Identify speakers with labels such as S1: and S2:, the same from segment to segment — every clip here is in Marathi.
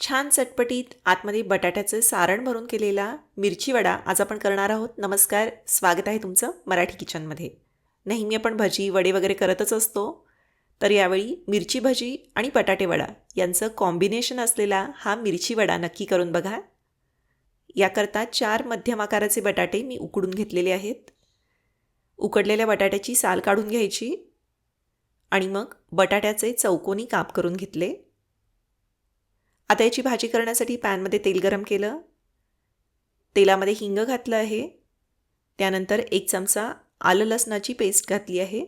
S1: छान चटपटीत आतमध्ये बटाट्याचं सारण भरून केलेला मिरची वडा आज आपण करणार आहोत. नमस्कार स्वागत आहे तुमचं मराठी किचनमध्ये. नेहमी आपण भजी वडे वगैरे करतच असतो तर यावेळी मिरची भजी आणि बटाटे वडा यांचं कॉम्बिनेशन असलेला हा मिरची वडा नक्की करून बघा. याकरता चार मध्यम आकाराचे बटाटे मी उकडून घेतलेले आहेत. उकडलेल्या बटाट्याची साल काढून घ्यायची आणि मग बटाट्याचे चौकोनी काप करून घेतले. आता याची भाजी करण्यासाठी पॅनमध्ये तेल गरम केलं. तेलामध्ये हिंग घातलं आहे. त्यानंतर एक चमचा आलं लसणाची पेस्ट घातली आहे.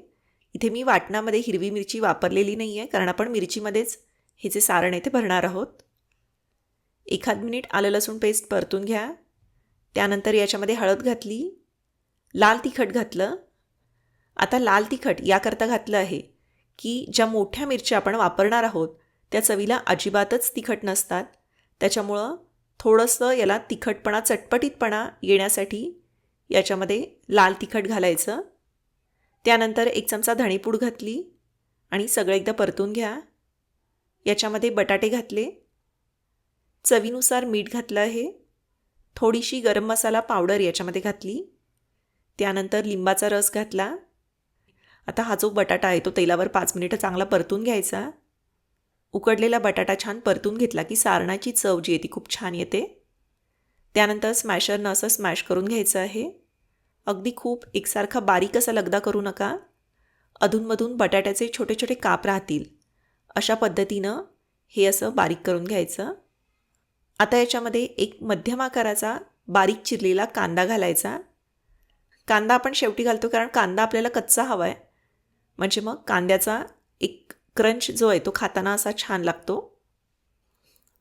S1: इथे मी वाटणामध्ये हिरवी मिरची वापरलेली नाही आहे कारण आपण मिरचीमध्येच हे जे सारण आहे ते भरणार आहोत. एखाद मिनिट आलं लसूण पेस्ट परतून घ्या. त्यानंतर याच्यामध्ये हळद घातली. लाल तिखट घातलं. आता लाल तिखट याकरता घातलं आहे की ज्या मोठ्या मिरच्या आपण वापरणार आहोत त्या चवीला अजिबातच तिखट नसतात. त्याच्यामुळं थोडंसं याला तिखटपणा चटपटीतपणा येण्यासाठी याच्यामध्ये लाल तिखट घालायचं. त्यानंतर एक चमचा धणेपूड घातली आणि सगळं एकदा परतून घ्या. याच्यामध्ये बटाटे घातले. चवीनुसार मीठ घातलं आहे. थोडीशी गरम मसाला पावडर याच्यामध्ये घातली. त्यानंतर लिंबाचा रस घातला. आता हा जो बटाटा आहे तो तेलावर पाच मिनिटं चांगला परतून घ्यायचा. उकडलेला बटाटा छान परतून घेतला की सारणाची चव जी आहे ती खूप छान येते. त्यानंतर स्मॅशरनं असं स्मॅश करून घ्यायचं आहे. अगदी खूप एकसारखा बारीक असा लगदा करू नका. अधूनमधून बटाट्याचे छोटे छोटे काप राहतील. अशा पद्धतीनं हे असं बारीक करून घ्यायचं. आता याच्यामध्ये एक मध्यम आकाराचा बारीक चिरलेला कांदा घालायचा. कांदा आपण शेवटी घालतो कारण कांदा आपल्याला कच्चा हवा आहे म्हणजे मग कांद्याचा एक क्रंच जो आहे तो खाताना असा छान लागतो.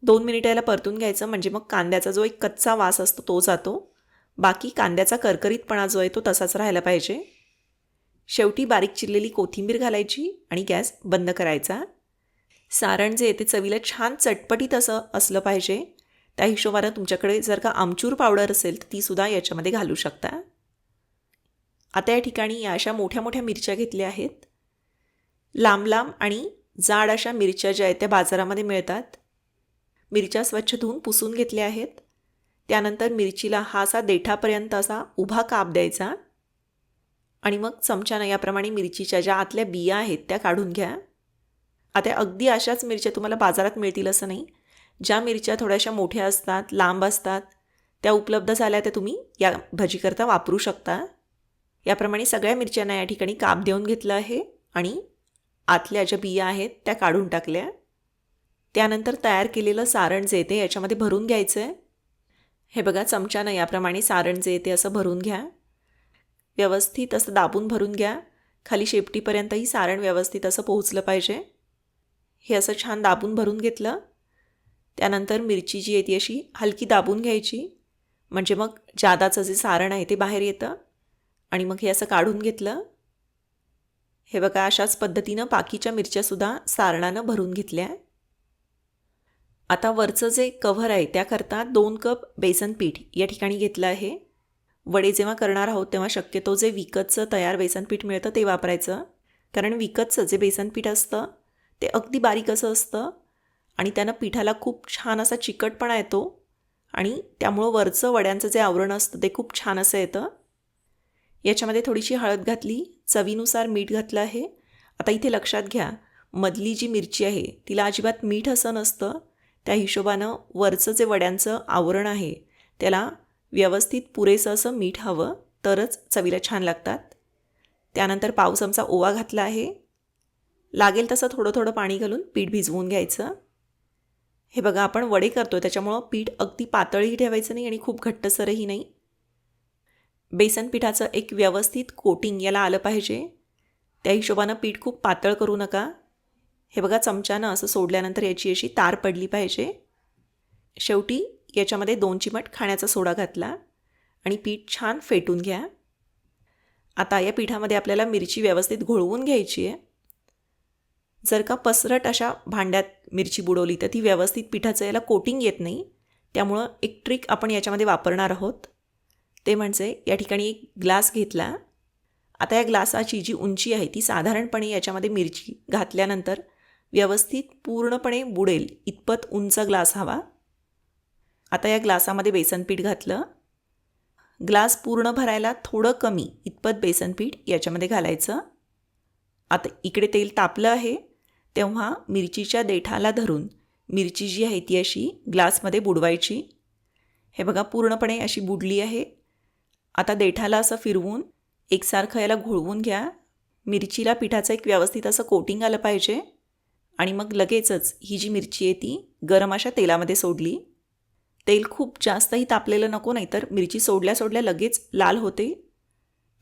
S1: दोन मिनिटं याला परतून घ्यायचं म्हणजे मग कांद्याचा जो एक कच्चा वास असतो तो जातो. बाकी कांद्याचा करकरीतपणा जो आहे तो तसाच राहायला पाहिजे. शेवटी बारीक चिरलेली कोथिंबीर घालायची आणि गॅस बंद करायचा. सारण जे आहे ते चवीला छान चटपटीत असं असलं पाहिजे. त्या हिशोबानं तुमच्याकडे जर का आमचूर पावडर असेल तर तीसुद्धा याच्यामध्ये घालू शकता. आता या ठिकाणी या अशा मोठ्या मोठ्या मिरच्या घेतल्या आहेत. लांब लांब आणि जाड अशा मिरच्या ज्या आहेत त्या बाजारामध्ये मिळतात. मिरच्या स्वच्छ धुवून पुसून घेतल्या आहेत. त्यानंतर मिरचीला हा असा देठापर्यंत असा उभा काप द्यायचा. आणि मग चमच्यानं याप्रमाणे मिरचीच्या ज्या आतल्या बिया आहेत त्या काढून घ्या. आता अगदी अशाच मिरच्या तुम्हाला बाजारात मिळतील असं नाही. ज्या मिरच्या थोड्याशा मोठ्या असतात लांब असतात त्या उपलब्ध झाल्या त्या तुम्ही या भजीकरता वापरू शकता. याप्रमाणे सगळ्या मिरच्यांना या ठिकाणी काप देऊन घेतलं आहे आणि आतल्या ज्या बिया आहेत त्या काढून टाकल्या. त्यानंतर तयार केलेलं सारण जे येते याच्यामध्ये भरून घ्यायचं आहे हे बघा चमच्यानं याप्रमाणे सारण जे येते असं भरून घ्या. व्यवस्थित असं दाबून भरून घ्या. खाली शेपटीपर्यंतही सारण व्यवस्थित असं पोहोचलं पाहिजे. हे असं छान दाबून भरून घेतलं. त्यानंतर मिरची जी येते अशी हलकी दाबून घ्यायची. म्हणजे मग जादाचं जे सारण आहे ते बाहेर येतं. आणि मग हे असं काढून घेतलं. हे बघा अशाच पद्धतीनं बाकीच्या मिरच्यासुद्धा सारणानं भरून घेतल्या आता वरचं जे कव्हर आहे त्याकरता दोन कप बेसन पीठ या ठिकाणी घेतलं आहे. वडे जेव्हा करणार आहोत तेव्हा शक्यतो जे विकतचं तयार बेसन पीठ मिळतं ते वापरायचं. कारण विकतचं जे बेसन पीठ असतं ते अगदी बारीक असं असतं आणि त्यानं पिठाला खूप छान असा चिकटपणा येतो आणि त्यामुळं वरचं वड्यांचं जे आवरण असतं ते खूप छान असं येतं. याच्यामध्ये थोडीशी हळद घातली. चवीनुसार मीठ घातलं आहे. आता इथे लक्षात घ्या मधली जी मिरची आहे तिला अजिबात मीठ असं नसतं. त्या हिशोबानं वरचं जे वड्यांचं आवरण आहे त्याला व्यवस्थित पुरेसं असं मीठ हवं तरच चवीला छान लागतात. त्यानंतर पाव चमचा ओवा घातला आहे. लागेल तसं थोडं थोडं पाणी घालून पीठ भिजवून घ्यायचं. हे बघा आपण वडे करतो त्याच्यामुळं पीठ अगदी पातळही ठेवायचं नाही आणि खूप घट्टसरही नाही. बेसन पिठाचं एक व्यवस्थित कोटिंग याला आलं पाहिजे. त्या हिशोबानं पीठ खूप पातळ करू नका. हे बघा चमच्यानं असं सोडल्यानंतर याची अशी तार पडली पाहिजे. शेवटी याच्यामध्ये दोन चिमट खाण्याचा सोडा घातला आणि पीठ छान फेटून घ्या. आता या पिठामध्ये आपल्याला मिरची व्यवस्थित घोळवून घ्यायची आहे. जर का पसरट अशा भांड्यात मिरची बुडवली तर ती व्यवस्थित पिठाचं याला कोटिंग येत नाही. त्यामुळं एक ट्रिक आपण याच्यामध्ये वापरणार आहोत. ते म्हणजे या ठिकाणी एक ग्लास घेतला. आता या ग्लासाची जी उंची आहे ती साधारणपणे याच्यामध्ये मिरची घातल्यानंतर व्यवस्थित पूर्णपणे बुडेल इतपत उंच ग्लास हवा. आता या ग्लासामध्ये बेसनपीठ घातलं. ग्लास पूर्ण भरायला थोडं कमी इतपत बेसनपीठ याच्यामध्ये घालायचं. आता इकडे तेल तापलं आहे तेव्हा मिरचीच्या देठाला धरून मिरची जी आहे ती अशी ग्लासमध्ये बुडवायची. हे बघा पूर्णपणे अशी बुडली आहे. आता देठाला असं फिरवून एकसारखं याला घोळवून घ्या. मिरचीला पिठाचं एक व्यवस्थित असं कोटिंग आलं पाहिजे. आणि मग लगेचच ही जी मिरची आहे ती गरम अशा तेलामध्ये सोडली. तेल खूप जास्तही तापलेलं नको नाहीतर मिरची सोडल्या सोडल्या लगेच लाल होते.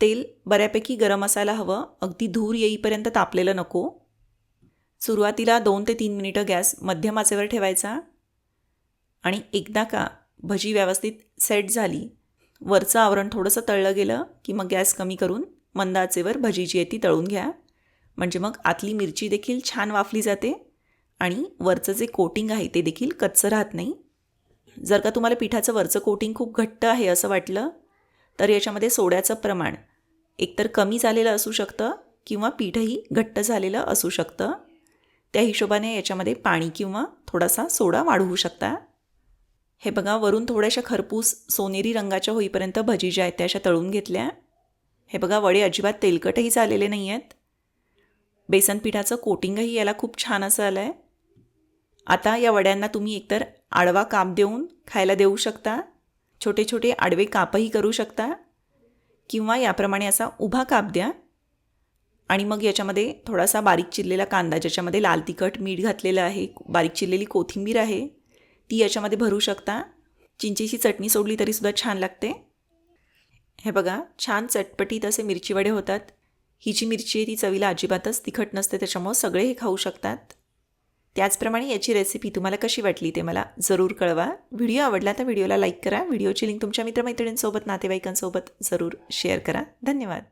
S1: तेल बऱ्यापैकी गरम असायला हवं. अगदी धूर येईपर्यंत तापलेलं नको. सुरुवातीला दोन ते तीन मिनिटं गॅस मध्यम आचेवर ठेवायचा. आणि एकदा का भजी व्यवस्थित सेट झाली वरचं आवरण थोडंसं तळलं गेलं की मग गॅस कमी करून मंद आचेवर भजी जी आहे ती तळून घ्या. म्हणजे मग आतली मिरची देखील छान वाफली जाते आणि वरचं जे कोटिंग आहे ते देखील कच्चं राहत नाही. जर का तुम्हाला पिठाचं वरचं कोटिंग खूप घट्ट आहे असं वाटलं तर याच्यामध्ये सोड्याचं प्रमाण एकतर कमी झालेलं असू शकतं किंवा पीठही घट्ट झालेलं असू शकतं. त्या हिशोबाने याच्यामध्ये पाणी किंवा थोडासा सोडा वाढवू शकता. हे बघा वरून थोड्याशा खरपूस सोनेरी रंगाच्या होईपर्यंत भजी ज्या आहेत त्या अशा तळून घेतल्या. हे बघा वडे अजिबात तेलकटही झालेले नाही आहेत. बेसन पिठाचं कोटिंगही याला खूप छान असं आलं आहे आता या वड्यांना तुम्ही एकतर आडवा काप देऊन खायला देऊ शकता. छोटे छोटे आडवे कापही करू शकता. किंवा याप्रमाणे असा उभा काप द्या. आणि मग याच्यामध्ये थोडासा बारीक चिरलेला कांदा ज्याच्यामध्ये लाल तिखट मीठ घातलेलं आहे बारीक चिरलेली कोथिंबीर आहे. ती याच्यामध्ये भरू शकता. चिंचेची चटणी सोडली तरीसुद्धा छान लागते. हे बघा छान चटपटीत असे मिरची वडे होतात. ही जी मिरची आहे ती चवीला अजिबातच तिखट नसते त्याच्यामुळं सगळे हे खाऊ शकतात. त्याचप्रमाणे याची रेसिपी तुम्हाला कशी वाटली ते मला जरूर कळवा. व्हिडिओ आवडला तर व्हिडिओला लाईक करा. व्हिडिओची लिंक तुमच्या मित्रमैत्रिणींसोबत नातेवाईकांसोबत जरूर शेअर करा. धन्यवाद.